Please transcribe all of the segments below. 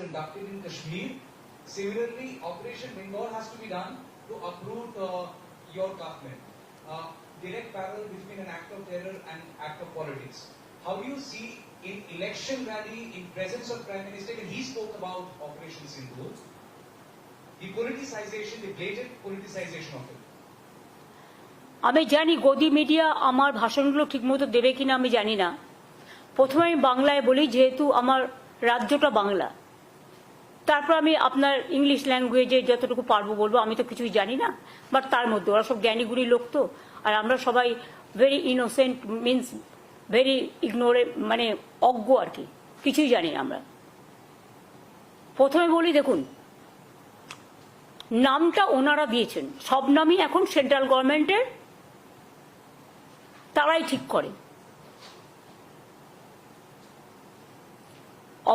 conducted in Kashmir. Similarly, Operation Bengal has to be done to uproot uh, your government. Uh, direct parallel between an act of terror and act of politics. How do you see in election rally, in presence of Prime Minister, and he spoke about Operation Sindoor, the politicization, the blatant politicization of it? আমি জানি গদি media আমার ভাষণগুলো ঠিকমতো দেবে কিনা আমি জানি না প্রথমে আমি বাংলায় বলি যেহেতু আমার রাজ্যটা বাংলা তারপর আমি আপনার ইংলিশ ল্যাঙ্গুয়েজে যতটুকু পারব বলব, আমি তো কিছুই জানি না বাট তার মধ্যে ওরা সব জ্ঞানীগুড়ি লোক তো, আর আমরা সবাই very innocent means very ignore মানে অজ্ঞ আর কি, কিছুই জানি না আমরা। প্রথমে বলি দেখুন, নামটা ওনারা দিয়েছেন, সব নামই এখন সেন্ট্রাল গভর্নমেন্টের তারাই ঠিক করে।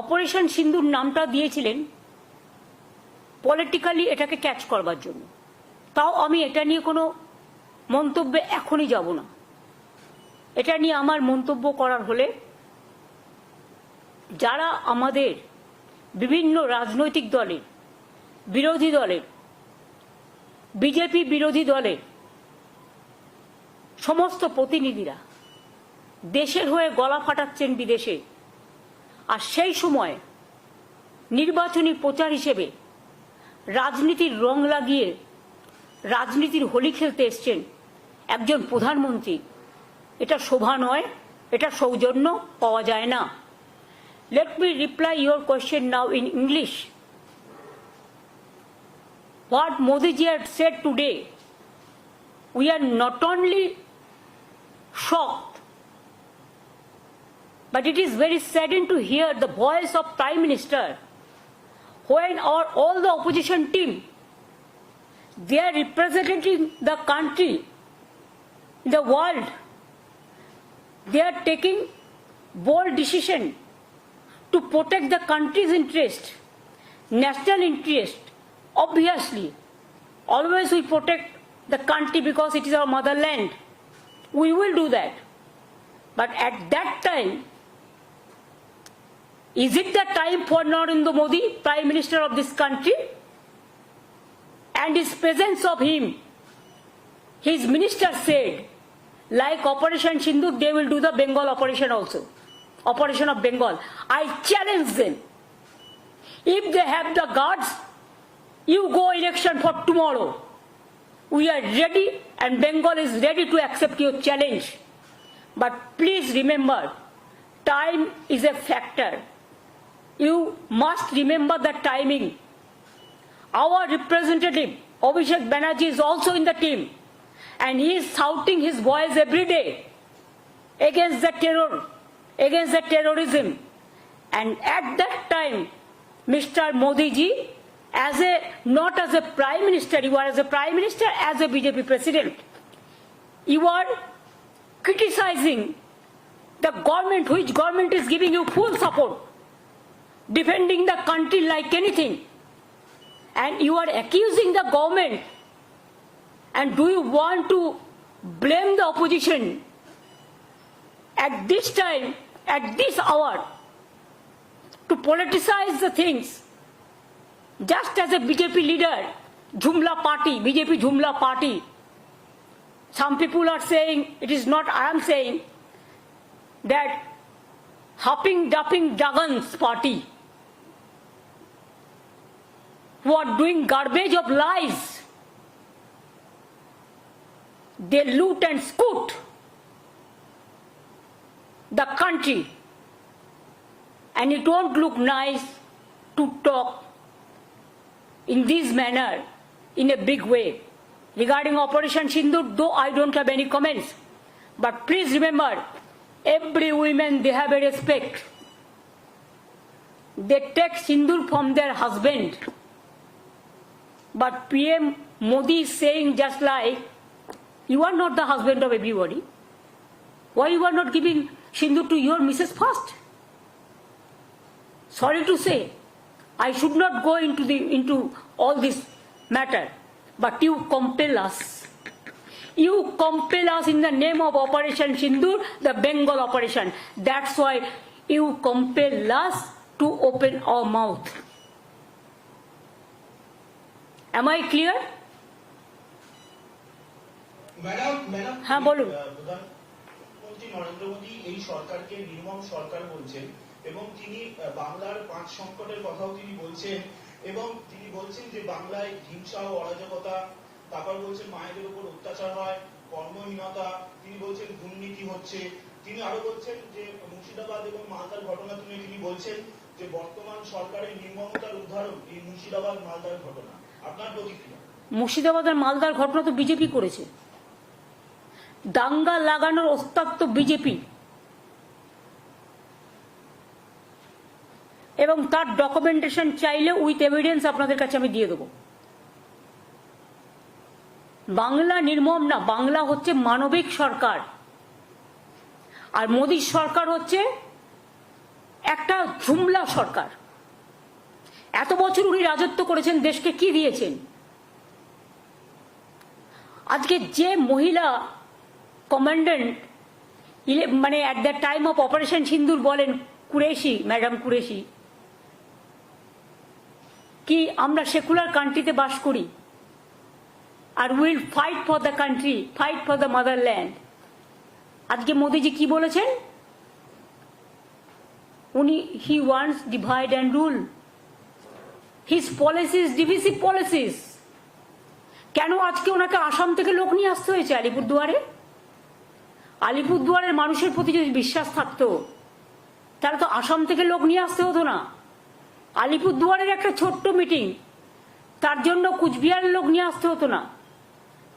অপারেশন সিন্ধুর নামটা দিয়েছিলেন পলিটিক্যালি এটাকে ক্যাচ করবার জন্য। তাও আমি এটা নিয়ে কোনো মন্তব্যে এখনই যাব না। এটা নিয়ে আমার মন্তব্য করার হলে যারা আমাদের বিভিন্ন রাজনৈতিক দলের, বিরোধী দলের, বিজেপি বিরোধী দলের সমস্ত প্রতিনিধিরা দেশের হয়ে গলা ফাটাচ্ছেন বিদেশে, আর সেই সময় নির্বাচনী প্রচার হিসেবে রাজনীতির রং লাগিয়ে রাজনীতির হোলি খেলতে এসছেন একজন প্রধানমন্ত্রী। এটা শোভা নয়, এটা সৌজন্য, পাওয়া যায় না। Let me reply your question now in English what Modiji had said today we are not only shock but it is very sadden to hear the voice of prime minister when our, all the opposition team they are representing the country, the world. They are taking bold decision to protect the country's interest, national interest. Obviously, always we protect the country because it is our motherland. We will do that. But at that time, is it the time for Narendra Modi, Prime Minister of this country? And his presence of him, his minister said, like Operation Sindhu, they will do the Bengal operation also. Operation of Bengal. I challenge them. If they have the guards, you go election for tomorrow. We are ready and Bengal is ready to accept your challenge. But please remember, time is a factor. You must remember the timing. Our representative, Abhishek Banerjee, is also in the team. And he is shouting his voice every day against the terror, against the terrorism. And at that time, Mr. Modi ji, as a not as a prime minister, you are as a prime minister, as a BJP president, you are criticizing the government, which government is giving you full support, defending the country like anything, and you are accusing the government. And do you want to blame the opposition at this time, at this hour, to politicize the things? just as a BJP leader, Jumla party, BJP Jumla party, some people are saying, it is not I am saying, that hopping, dupping Jagan's party, who are doing garbage of lies, they loot and scoot the country, and it won't look nice to talk in this manner in a big way. Regarding Operation Sindhu, though I don't have any comments, but please remember, every woman they have a respect. They take Sindur from their husband. But PM Modi is saying just like, you are not the husband of everybody. Why you are not giving Sindur to your Mrs. first? Sorry to say, I should not go into the into all this matter, but you compel us. You compel us in the name of Operation Sindur, the Bengal operation. That's why you compel us to open our mouth. Am I clear? Madam madam হ্যাঁ, বলুন। আহ, প্রধানমন্ত্রী নরেন্দ্র মোদী এই সরকারকে নির্মম সরকার বলছেন এবং তিনি আহ, বাংলার পাঁচ সংকটের কথাও তিনি বলছেন এবং তিনি বলছেন যে বাংলায় হিংসা ও অরাজকতা তারপর বলছেন মায়েদের উপর অত্যাচার হয় কর্মহীনতা তিনি বলছেন দুর্নীতি হচ্ছে তিনি আরও বলছেন যে মুর্শিদাবাদ এবং মালদার ঘটনা তুলে তিনি বলছেন যে বর্তমান সরকারের নির্মমতার উদাহরণ এই মুর্শিদাবাদ মালদার ঘটনা মুর্শিদাবাদের মালদার ঘটনা তো বিজেপি করেছে। দাঙ্গা লাগানোর ওস্তাদ তো বিজেপি। এবং তার ডকুমেন্টেশন চাইলে উইথ এভিডেন্স আপনাদের কাছে আমি দিয়ে দেবো। বাংলা নির্মম না, বাংলা হচ্ছে মানবিক সরকার। আর মোদীর সরকার হচ্ছে একটা ঝুমলা সরকার। এত বছর উনি রাজত্ব করেছেন, দেশকে কি দিয়েছেন? আজকে যে মহিলা কমান্ডেন্ট মানে at the time of operation Sindoor বলেন কুরেশি, ম্যাডাম কুরেশি, কি আমরা সেকুলার কান্ট্রিতে বাস করি, আর will fight for the country fight for the motherland আজকে মোদিজি কি বলেছেন? উনি he wants divide and rule his policies divisive policies কেন আজকে ওনাকে আসাম থেকে লোক নিয়ে আসতে হয়েছে আলিপুরদুয়ারে? আলিপুরদুয়ারের মানুষের প্রতি যদি বিশ্বাস থাকতো, তাহলে তো আসাম থেকে লোক নিয়ে আসতে হতো না। আলিপুরদুয়ারের একটা ছোট্ট মিটিং, তার জন্য কুচবিহারের লোক নিয়ে আসতে হতো না।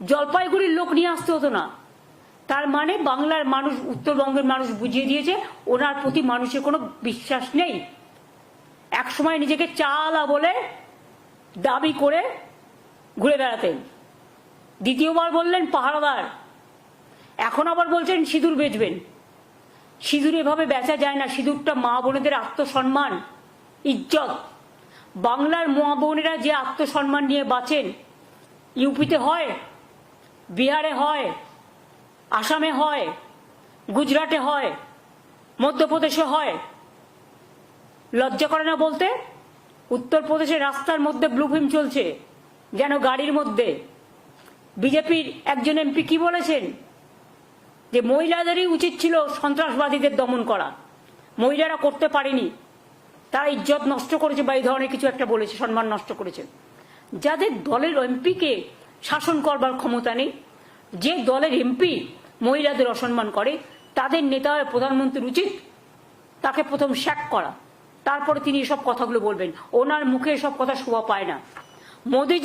জলপাইগুড়ির লোক নিয়ে আসতে হতো না। তার মানে বাংলার মানুষ, উত্তরবঙ্গের মানুষ বুঝিয়ে দিয়েছে, ওনার প্রতি মানুষের কোনো বিশ্বাস নেই। একসময় নিজেকে চালা বলে দাবি করে ঘুরে বেড়াতেন। দ্বিতীয়বার বললেন, পাহারাদার, এখন আবার বলছেন সিঁদুর বেচবেন। সিঁদুর এভাবে বেচা যায় না। সিঁদুরটা মা বোনেদের আত্মসম্মান, ইজ্জত। বাংলার মা বোনেরা যে আত্মসম্মান নিয়ে বাঁচেন, ইউপিতে হয়, বিহারে হয়, আসামে হয়, গুজরাটে হয়, মধ্যপ্রদেশে হয় লজ্জা করে না বলতে? উত্তরপ্রদেশের রাস্তার মধ্যে ব্লুফিল্ম চলছে, যেন গাড়ির মধ্যে। বিজেপির একজন এমপি কি বলেছেন? যে মহিলাদেরই উচিত ছিল সন্ত্রাসবাদীদের দমন করা। মহিলারা করতে পারেনি। তারা ইজ্জত নষ্ট করেছে বা এই ধরনের কিছু একটা বলেছে, সম্মান নষ্ট করেছে। যাদের দলের এমপিকে শাসন করবার ক্ষমতা নেই, যে দলের এমপি মহিলাদের অসম্মান করে, তাদের নেতা প্রধানমন্ত্রীর উচিত তাকে প্রথম শ্যাক করা। তারপরে তিনি এসব কথাগুলো বলবেন। ওনার মুখে এসব কথা শোভা পায় না। মোদী